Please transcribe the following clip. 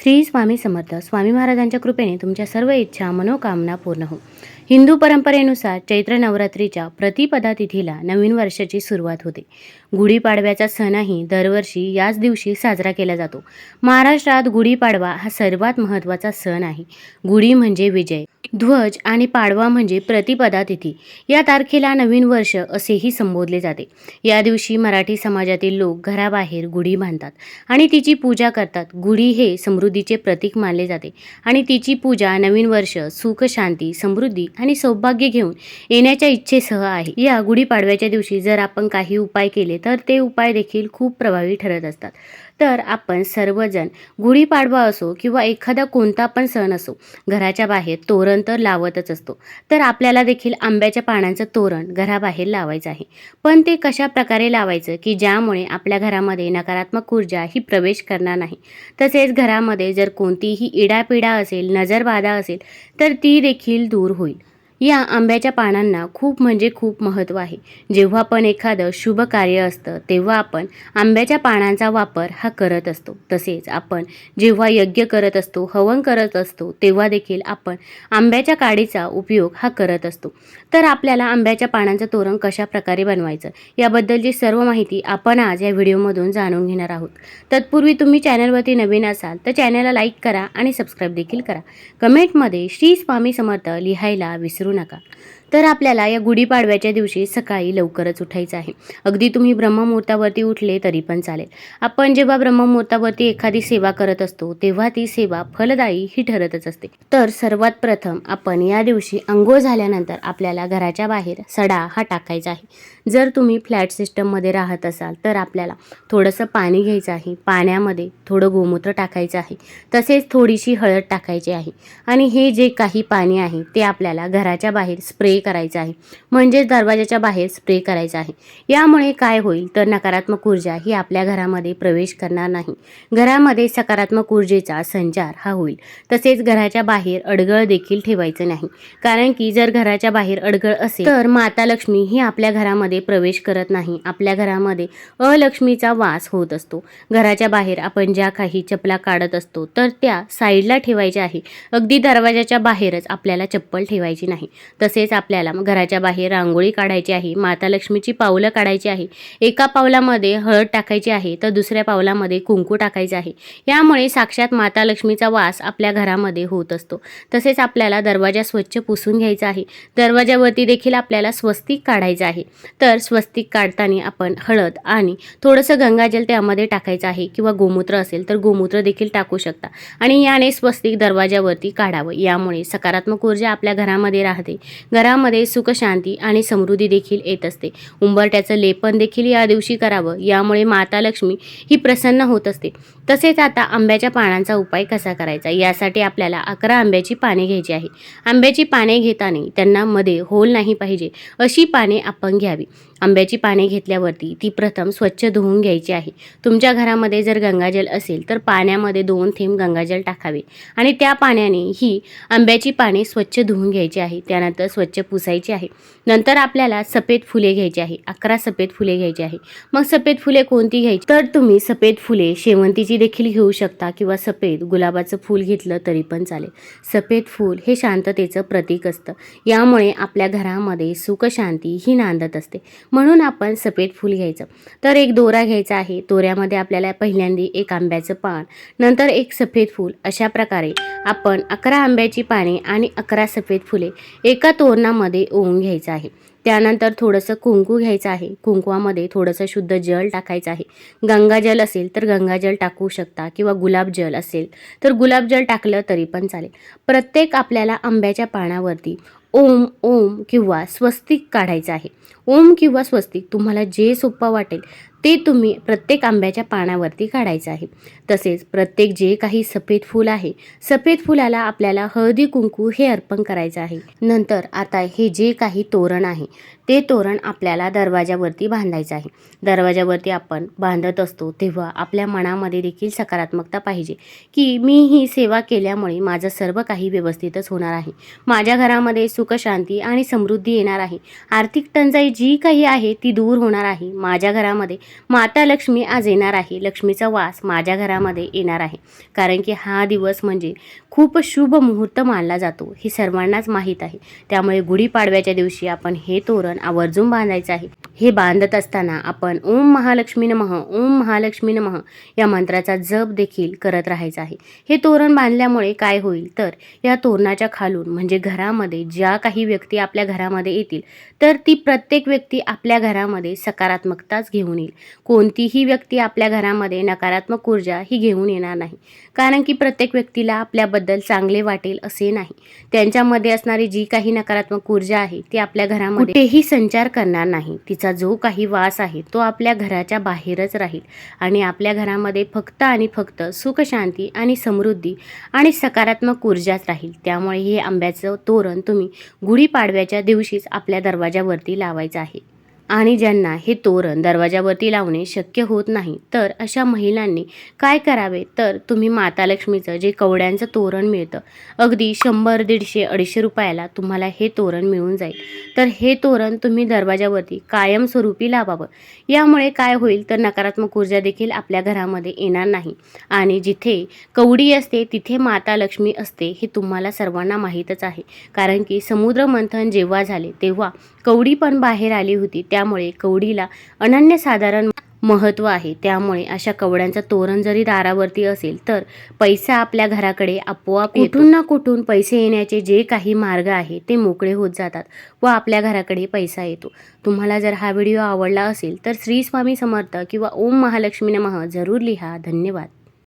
श्री स्वामी समर्थ स्वामी महाराजांच्या कृपेने तुमच्या सर्व इच्छा मनोकामना पूर्ण हो हिंदू परंपरेनुसार चैत्र नवरात्रीच्या प्रतिपदा तिथीला नवीन वर्षाची सुरुवात होते. गुढीपाडव्याचा सणही दरवर्षी याच दिवशी साजरा केला जातो. महाराष्ट्रात गुढीपाडवा हा सर्वात महत्त्वाचा सण आहे. गुढी म्हणजे विजय ध्वज आणि पाडवा म्हणजे प्रतिपदा तिथी. या तारखेला नवीन वर्ष असेही संबोधले जाते. या दिवशी मराठी समाजातील लोक घराबाहेर गुढी बांधतात आणि तिची पूजा करतात. गुढी हे समृद्धीचे प्रतीक मानले जाते आणि तिची पूजा नवीन वर्ष सुख शांती समृद्धी आणि सौभाग्य घेऊन येण्याच्या इच्छेसह आहे. या गुढीपाडव्याच्या दिवशी जर आपण काही उपाय केले तर ते उपाय देखील खूप प्रभावी ठरत असतात. तर आपण सर्वजण गुढीपाडवा असो किंवा एखादा कोणता पण सण असो घराच्या बाहेर तोरण तर लावतच असतो. तर आपल्याला देखील आंब्याच्या पानांचं तोरण घराबाहेर लावायचं आहे. पण ते कशा प्रकारे लावायचं की ज्यामुळे आपल्या घरामध्ये नकारात्मक ऊर्जा ही प्रवेश करणार नाही. तसेच घरामध्ये जर कोणतीही इडापिडा असेल नजरबाधा असेल तर ती देखील दूर होईल. या आंब्याच्या पानांना खूप म्हणजे खूप महत्त्व आहे. जेव्हा पण एखादं शुभ कार्य असतं तेव्हा आपण आंब्याच्या पानांचा वापर हा करत असतो. तसेच आपण जेव्हा यज्ञ करत असतो हवन करत असतो तेव्हा देखील आपण आंब्याच्या काडीचा उपयोग हा करत असतो. तर आपल्याला आंब्याच्या पानांचं तोरण कशा प्रकारे बनवायचं? याबद्दलची सर्व माहिती आपण आज या व्हिडिओमधून जाणून घेणार आहोत. तत्पूर्वी तुम्ही चॅनलवरती नवीन असाल तर चॅनलला लाईक करा आणि सबस्क्राईब देखील करा. कमेंटमध्ये श्री स्वामी समर्थ लिहायला विसरू नका. तर आपल्याला या गुढीपाडव्याच्या दिवशी सकाळी लवकरच उठायचं आहे. अगदी तुम्ही ब्रह्ममुहूर्तावरती उठले तरी पण चालेल. आपण जेव्हा ब्रह्ममुहूर्तावरती एखादी सेवा करत असतो तेव्हा ती सेवा फलदायी ही ठरतच असते. तर सर्वात प्रथम आपण या दिवशी अंघोळ झाल्यानंतर आपल्याला घराच्या बाहेर सडा हा टाकायचा आहे. जर तुम्ही फ्लॅट सिस्टममध्ये राहत असाल तर आपल्याला थोडंसं पाणी घ्यायचं आहे. पाण्यामध्ये थोडं गोमूत्र टाकायचं आहे. तसेच थोडीशी हळद टाकायची आहे. आणि हे जे काही पाणी आहे ते आपल्याला घराच्या बाहेर स्प्रे करायचं आहे. म्हणजेच दरवाजाच्या बाहेर स्प्रे करायचा आहे. यामुळे काय होईल? तर नकारात्मक ऊर्जा ही आपल्या घरामध्ये प्रवेश करणार नाही. घरामध्ये सकारात्मक ऊर्जेचा संचार हा होईल. तसेच घराच्या बाहेर अडगळ देखील ठेवायचं नाही. कारण की जर घराच्या बाहेर अडगळ असेल तर माता लक्ष्मी ही आपल्या घरामध्ये प्रवेश करत नाही. आपल्या घरामध्ये अलक्ष्मीचा वास होत असतो. घराच्या बाहेर आपण ज्या काही चपला काढत असतो तर त्या साईडला ठेवायच्या आहे. अगदी दरवाजाच्या बाहेरच आपल्याला चप्पल ठेवायची नाही. तसेच आपल्याला. घराच्या बाहेर रांगोळी काढायची आहे माता लक्ष्मीची पावलं काढायची आहे एका पावलामध्ये हळद टाकायची आहे तर दुसऱ्या पावलामध्ये कुंकू टाकायचं आहे. यामुळे साक्षात माता लक्ष्मीचा वास आपल्या घरामध्ये होत असतो. तसेच आपल्याला दरवाजा स्वच्छ पुसून घ्यायचा आहे. दरवाजावरती देखील आपल्याला स्वस्तिक काढायचं आहे. तर स्वस्तिक काढताना आपण हळद आणि थोडंसं गंगाजल त्यामध्ये टाकायचं आहे किंवा गोमूत्र असेल तर गोमूत्र देखील टाकू शकता. आणि याने स्वस्तिक दरवाजावरती काढावं. यामुळे सकारात्मक ऊर्जा आपल्या घरामध्ये राहते. घरामध्ये सुख सुखशांती आणि समृद्धी देखील येत असते. उंबरट्याचं लेपन देखील या दिवशी करावं यामुळे माता लक्ष्मी ही प्रसन्न होत असते. तसेच आता आंब्याच्या पानांचा उपाय कसा करायचा? यासाठी आपल्याला अकरा आंब्याची पाने घ्यायची आहे आंब्याची पाने घेताना त्यांना मध्ये होल नाही पाहिजे अशी पाने आपण घ्यावी. आंब्याची पाने घेतल्यावरती ती प्रथम स्वच्छ धुवून घ्यायची आहे. तुमच्या घरामध्ये जर गंगाजल असेल तर पाण्यामध्ये दोन थेंब गंगाजल टाकावे आणि त्या पाण्याने ही आंब्याची पाने स्वच्छ धुवून घ्यायची आहे. त्यानंतर स्वच्छ पुसायची आहे. नंतर आपल्याला सफेद फुले घ्यायची आहे. अकरा सफेद फुले घ्यायची आहे. मग सफेद फुले कोणती घ्यायची? तर तुम्ही सफेद फुले शेवंतीची देखील घेऊ शकता किंवा सफेद गुलाबाचं फूल घेतलं तरी पण चालेल. सफेद फूल हे शांततेचं प्रतीक असतं. यामुळे आपल्या घरामध्ये सुखशांती ही नांदत असते. म्हणून आपण सफेद फूल घ्यायचं. तर एक दोरा घ्यायचा आहे. दोऱ्यामध्ये आपल्याला पहिल्यांदा एक आंब्याचं पान नंतर एक सफेद फूल. अशा प्रकारे आपण अकरा आंब्याची पाने आणि अकरा सफेद फुले एका तोरणामध्ये ओवून घ्यायचं आहे. त्यानंतर थोडंसं कुंकू घ्यायचं आहे. कुंकवामध्ये थोडंसं शुद्ध जल टाकायचं आहे. गंगाजल असेल तर गंगाजल टाकू शकता किंवा गुलाबजल असेल तर गुलाबजल टाकलं तरी पण चालेल. प्रत्येक आपल्याला आंब्याच्या पानावरती ओम ओम किंवा स्वस्तिक काढायचं आहे. ओम किंवा स्वस्तिक तुम्हाला जे सोपं वाटेल ते तुम्ही प्रत्येक आंब्याच्या पानावरती काढायचं आहे. तसेच प्रत्येक जे काही सफेद फूल आहे सफेद फुलाला आपल्याला हळदी कुंकू हे अर्पण करायचं आहे. नंतर आता हे जे काही तोरण आहे ते तोरण आपल्याला दरवाजावरती बांधायचं आहे. दरवाजावरती आपण बांधत असतो तेव्हा आपल्या मनामध्ये देखील सकारात्मकता पाहिजे की मी ही सेवा केल्यामुळे माझं सर्व काही व्यवस्थितच होणार आहे. माझ्या घरामध्ये सुख शांती आणि समृद्धी येणार आहे. आर्थिक टंचाई जी काही आहे ती दूर होणार आहे. माझ्या घरामध्ये माता लक्ष्मी आज येणार आहे. लक्ष्मीचा वास माझ्या घरामध्ये येणार आहे. कारण की हा दिवस म्हणजे खूप शुभ मुहूर्त मानला जातो. हे सर्वांनाच माहीत आहे. त्यामुळे गुढीपाडव्याच्या दिवशी आपण हे तोरण आवर्जून बांधायचं आहे. हे बांधत असताना आपण ओम महालक्ष्मी नमः ओम महालक्ष्मी नमः या मंत्राचा जप देखील करत राहायचा आहे. हे तोरण बांधल्यामुळे काय होईल? तर या तोरणाच्या खालून म्हणजे घरामध्ये ज्या काही व्यक्ती आपल्या घरामध्ये येतील तर ती प्रत्येक व्यक्ती आपल्या घरामध्ये सकारात्मकताच घेऊन येईल. कोणतीही व्यक्ती आपल्या घरामध्ये नकारात्मक ऊर्जा ही घेऊन येणार नाही. कारण की प्रत्येक व्यक्तीला आपल्याबद्दल चांगले वाटेल असे नाही. त्यांच्यामध्ये असणारी जी काही नकारात्मक ऊर्जा आहे ती आपल्या घरामध्ये कुठेही संचार करणार नाही. तिचा जो काही वास आहे तो आपल्या घराच्या बाहेरच राहील. आणि आपल्या घरामध्ये फक्त आणि फक्त सुख शांती आणि समृद्धी आणि सकारात्मक ऊर्जाच राहील. त्यामुळे हे आंब्याचं तोरण तुम्ही गुढीपाडव्याच्या दिवशीच आपल्या दरवाजावरती लावायचं आहे आणि ज्यांना हे तोरण दरवाजावरती लावणे शक्य होत नाही तर अशा महिलांनी काय करावे? तर तुम्ही माता लक्ष्मीचं जे कवड्यांचं तोरण मिळतं अगदी शंभर दीडशे अडीचशे रुपयाला तुम्हाला हे तोरण मिळून जाईल. तर हे तोरण तुम्ही दरवाजावरती कायमस्वरूपी लावावं. यामुळे काय होईल? तर नकारात्मक ऊर्जा देखील आपल्या घरामध्ये येणार नाही. आणि जिथे कवडी असते तिथे माता लक्ष्मी असते हे तुम्हाला सर्वांना माहीतच आहे. कारण की समुद्र मंथन जेव्हा झाले तेव्हा कवडी पण बाहेर आली होती. त्या त्यामुळे कवडीला अनन्यसाधारण महत्त्व आहे. त्यामुळे अशा कवड्यांचं तोरण जरी दारावरती असेल तर पैसा आपल्या घराकडे आपोआप कुठून ना कुठून पैसे येण्याचे जे काही मार्ग आहे ते मोकळे होत जातात व आपल्या घराकडे पैसा येतो. तुम्हाला जर हा व्हिडिओ आवडला असेल तर श्री स्वामी समर्थ किंवा ओम महालक्ष्मी नमः जरूर लिहा. धन्यवाद.